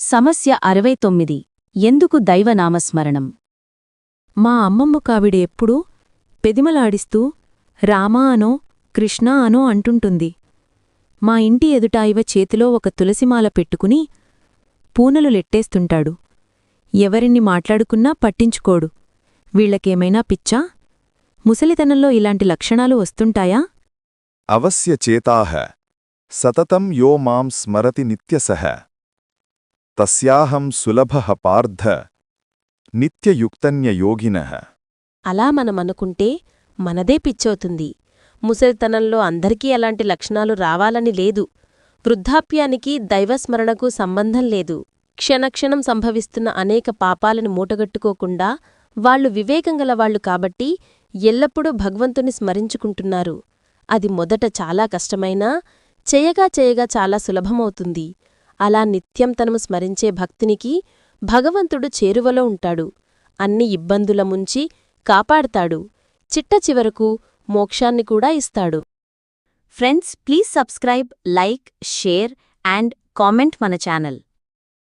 సమస్య అరవై తొమ్మిది. ఎందుకు దైవనామస్మరణం? మా అమ్మమ్మ కావిడ ఎప్పుడూ పెదిమలాడిస్తూ రామా అనో కృష్ణ అనో అంటుంటుంది. మా ఇంటి ఎదుట ఇవ చేతిలో ఒక తులసిమాల పెట్టుకుని పూనలు లెట్టేస్తుంటాడు. ఎవరిని మాట్లాడుకున్నా పట్టించుకోడు. వీళ్ళకేమైనా పిచ్చా? ముసలితనంలో ఇలాంటి లక్షణాలు వస్తుంటాయా? అవశ్యచేతాహ సతతం యో మాం స్మరతి నిత్యసః. తస్యాహం సులభ పార్థ నిత్యయుక్తన్యయోగినః అలా మనమనుకుంటే మనదే పిచ్చవుతుంది ముసలితనంలో అందరికీ అలాంటి లక్షణాలు రావాలని లేదు. వృద్ధాప్యానికి దైవస్మరణకు సంబంధం లేదు. క్షణక్షణం సంభవిస్తున్న అనేక పాపాలను మూటగట్టుకోకుండా వాళ్ళు వివేకంగలవాళ్ళు కాబట్టి ఎల్లప్పుడూ భగవంతుని స్మరించుకుంటున్నారు. అది మొదట చాలా కష్టమైనా చేయగా చేయగా చాలా సులభమవుతుంది. అలా నిత్యం తనము స్మరించే భక్తునికి భగవంతుడు చేరువలో ఉంటాడు. అన్ని ఇబ్బందుల ముంచి కాపాడతాడు. చిట్ట చివరకు మోక్షాన్ని కూడా ఇస్తాడు. Friends please subscribe like share and comment మన ఛానల్.